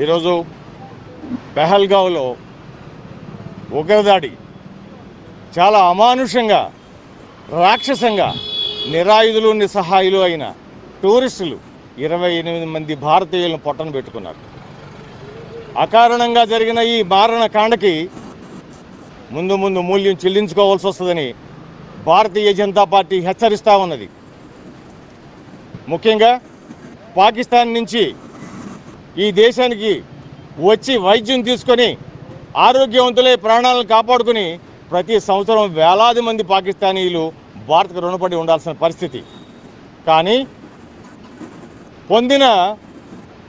ఈరోజు పెహల్గావ్లో ఉగ్రదాడి చాలా అమానుషంగా రాక్షసంగా నిరాయుధులు నిస్సహాయులు అయిన టూరిస్టులు ఇరవై ఎనిమిది మంది భారతీయులను పొట్టను పెట్టుకున్నారు. అకారణంగా జరిగిన ఈ మారణ కాండకి ముందు ముందు మూల్యం చెల్లించుకోవాల్సి వస్తుందని భారతీయ జనతా పార్టీ హెచ్చరిస్తూ ఉన్నది. ముఖ్యంగా పాకిస్తాన్ నుంచి ఈ దేశానికి వచ్చి వైద్యం తీసుకొని ఆరోగ్యవంతులై ప్రాణాలను కాపాడుకుని ప్రతి సంవత్సరం వేలాది మంది పాకిస్తానీయులు భారత్కు రుణపడి ఉండాల్సిన పరిస్థితి. కానీ పొందిన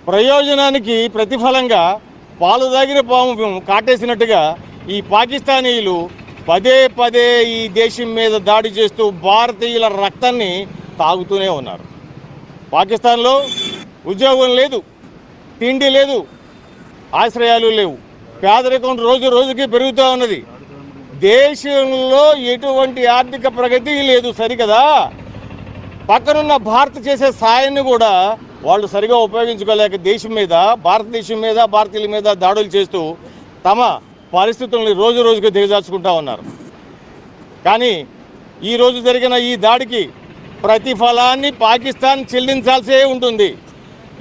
ప్రయోజనానికి ప్రతిఫలంగా పాలు దాగిన పాము కాటేసినట్టుగా ఈ పాకిస్తానీయులు పదే పదే ఈ దేశం మీద దాడి చేస్తూ భారతీయుల రక్తాన్ని తాగుతూనే ఉన్నారు. పాకిస్తాన్లో ఉద్యోగం లేదు తిండి లేదు ఆశ్రయాలు లేవు. పేదరికం రోజు రోజుకి పెరుగుతూ ఉన్నది. దేశంలో ఎటువంటి ఆర్థిక ప్రగతి లేదు సరికదా? పక్కనున్న భారత్ చేసే సాయాన్ని కూడా వాళ్ళు సరిగా ఉపయోగించుకోలేక దేశం మీద భారతదేశం మీద భారతీయుల మీద దాడులు చేస్తూ తమ పరిస్థితుల్ని రోజు రోజుకు దిగజార్చుకుంటా ఉన్నారు. కానీ ఈరోజు జరిగిన ఈ దాడికి ప్రతిఫలాన్ని పాకిస్తాన్ చెల్లించాల్సే ఉంటుంది.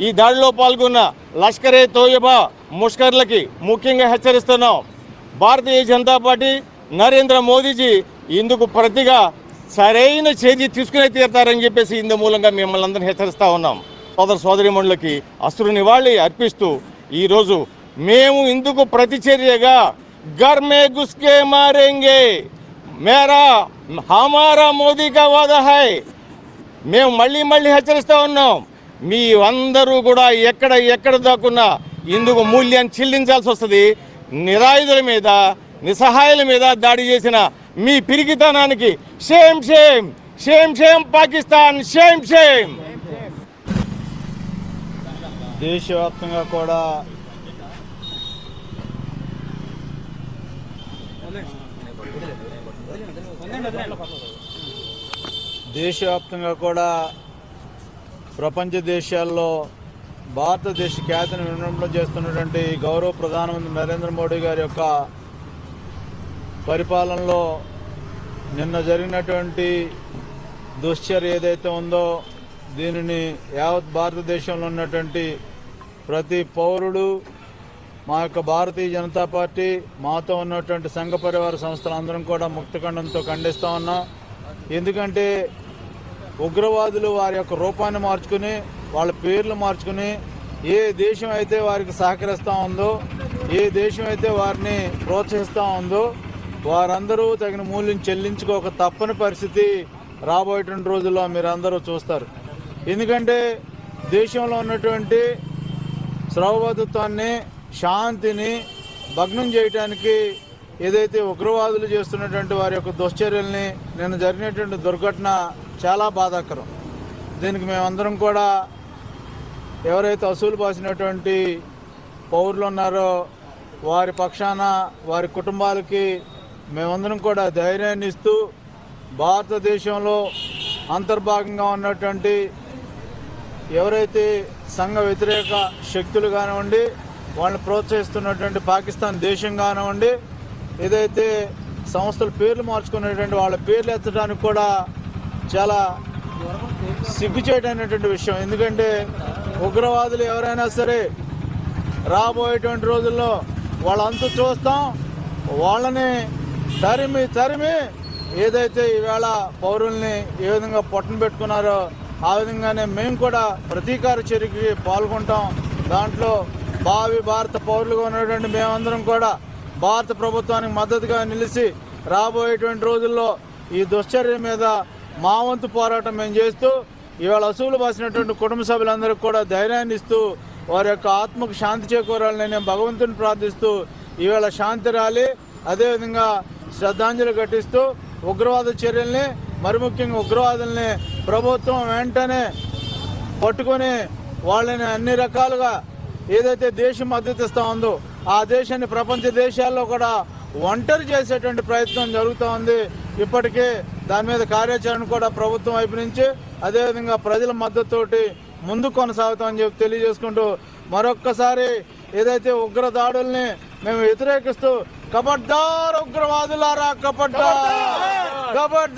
ఈ దాడిలో పాల్గొన్న లష్కరే తోయబా ముష్కర్లకి ముఖ్యంగా హెచ్చరిస్తున్నాం. భారతీయ జనతా పార్టీ నరేంద్ర మోదీజీ ఇందుకు ప్రతిగా సరైన చర్య తీసుకునే తీరుతారని చెప్పేసి ఇందు మూలంగా మిమ్మల్ని అందరినీ హెచ్చరిస్తూ ఉన్నాం. సోదర సోదరిమణులకి అసురు నివాళి అర్పిస్తూ ఈరోజు మేము ఇందుకు ప్రతిచర్యగా గర్మే గుస్కే మారేంగే. మేరా హమారా మోదీ కా వాదా హై. మేము మళ్ళీ మళ్ళీ హెచ్చరిస్తూ ఉన్నాం. మీ అందరూ కూడా ఎక్కడ ఎక్కడ దాక్కున్నా ఇందుకు మూల్యాన్ని చెల్లించాల్సి వస్తుంది. నిరాయుధుల మీద నిస్సహాయుల మీద దాడి చేసిన మీ పిరికితనానికి shame shame shame shame Pakistan shame shame. దేశవ్యాప్తంగా కూడా దేశవ్యాప్తంగా కూడా ప్రపంచ దేశాల్లో భారతదేశ ఖ్యాతిని వినడం చేస్తున్నటువంటి గౌరవ ప్రధానమంత్రి నరేంద్ర మోడీ గారి యొక్క పరిపాలనలో నిన్న జరిగినటువంటి దుశ్చర్య ఏదైతే ఉందో దీనిని యావత్ భారతదేశంలో ఉన్నటువంటి ప్రతి పౌరుడు మా యొక్క భారతీయ జనతా పార్టీ మాతో ఉన్నటువంటి సంఘ పరివార సంస్థలు అందరం కూడా ముక్తఖండంతో ఖండిస్తూ ఉన్నాం. ఎందుకంటే ఉగ్రవాదులు వారి యొక్క రూపాన్ని మార్చుకుని వాళ్ళ పేర్లు మార్చుకుని ఏ దేశం అయితే వారికి సహకరిస్తూ ఉందో ఏ దేశం అయితే వారిని ప్రోత్సహిస్తూ ఉందో వారందరూ తగిన మూల్యం చెల్లించుకోక తప్పని పరిస్థితి రాబోయేటువంటి రోజుల్లో మీరు చూస్తారు. ఎందుకంటే దేశంలో ఉన్నటువంటి స్రవబద్ధత్వాన్ని శాంతిని భగ్నం చేయడానికి ఏదైతే ఉగ్రవాదులు చేస్తున్నటువంటి వారి యొక్క దుశ్చర్యల్ని నిన్న జరిగినటువంటి దుర్ఘటన చాలా బాధాకరం. దీనికి మేమందరం కూడా ఎవరైతే అసూలు పాసినటువంటి పౌరులు ఉన్నారో వారి పక్షాన వారి కుటుంబాలకి మేమందరం కూడా ధైర్యాన్ని ఇస్తూ భారతదేశంలో అంతర్భాగంగా ఉన్నటువంటి ఎవరైతే సంఘ వ్యతిరేక శక్తులు కానివ్వండి వాళ్ళని ప్రోత్సహిస్తున్నటువంటి పాకిస్తాన్ దేశం కానివ్వండి ఏదైతే సంస్థల పేర్లు మార్చుకునేటువంటి వాళ్ళ పేర్లు ఎత్తడానికి కూడా చాలా సిగ్గుచేటైనటువంటి విషయం. ఎందుకంటే ఉగ్రవాదులు ఎవరైనా సరే రాబోయేటువంటి రోజుల్లో వాళ్ళంతా చూస్తాం వాళ్ళని తరిమి తరిమి ఏదైతే ఈవేళ పౌరుల్ని ఏ విధంగా పొట్టం పెట్టుకున్నారో ఆ విధంగానే మేము కూడా ప్రతీకార చర్యకి పాల్గొంటాం. దాంట్లో భావి భారత పౌరులుగా ఉన్నటువంటి మేమందరం కూడా భారత ప్రభుత్వానికి మద్దతుగా నిలిచి రాబోయేటువంటి రోజుల్లో ఈ దుశ్చర్య మీద మా వంతు పోరాటం మేము చేస్తూ ఇవాళ అసూలు బాసినటువంటి కుటుంబ సభ్యులందరికీ కూడా ధైర్యాన్ని ఇస్తూ వారి యొక్క ఆత్మకు శాంతి చేకూరాలని నేను భగవంతుని ప్రార్థిస్తూ ఈవేళ శాంతి రాలి అదేవిధంగా శ్రద్ధాంజలి ఘటిస్తూ ఉగ్రవాద చర్యల్ని మరి ముఖ్యంగా ఉగ్రవాదుల్ని ప్రభుత్వం వెంటనే పట్టుకొని వాళ్ళని అన్ని రకాలుగా ఏదైతే దేశం మద్దతు ఉందో ఆ దేశాన్ని ప్రపంచ దేశాల్లో కూడా ఒంటరి చేసేటువంటి ప్రయత్నం జరుగుతూ ఉంది. ఇప్పటికే దాని మీద కార్యాచరణ కూడా ప్రభుత్వం వైపు నుంచి అదేవిధంగా ప్రజల మద్దతుతోటి ముందు కొనసాగుతామని చెప్పి తెలియజేసుకుంటూ మరొక్కసారి ఏదైతే ఉగ్ర దాడుల్ని మేము వ్యతిరేకిస్తూ కబడ్దార్ ఉగ్రవాదులారా కబడ్దార్ కబడ్దార్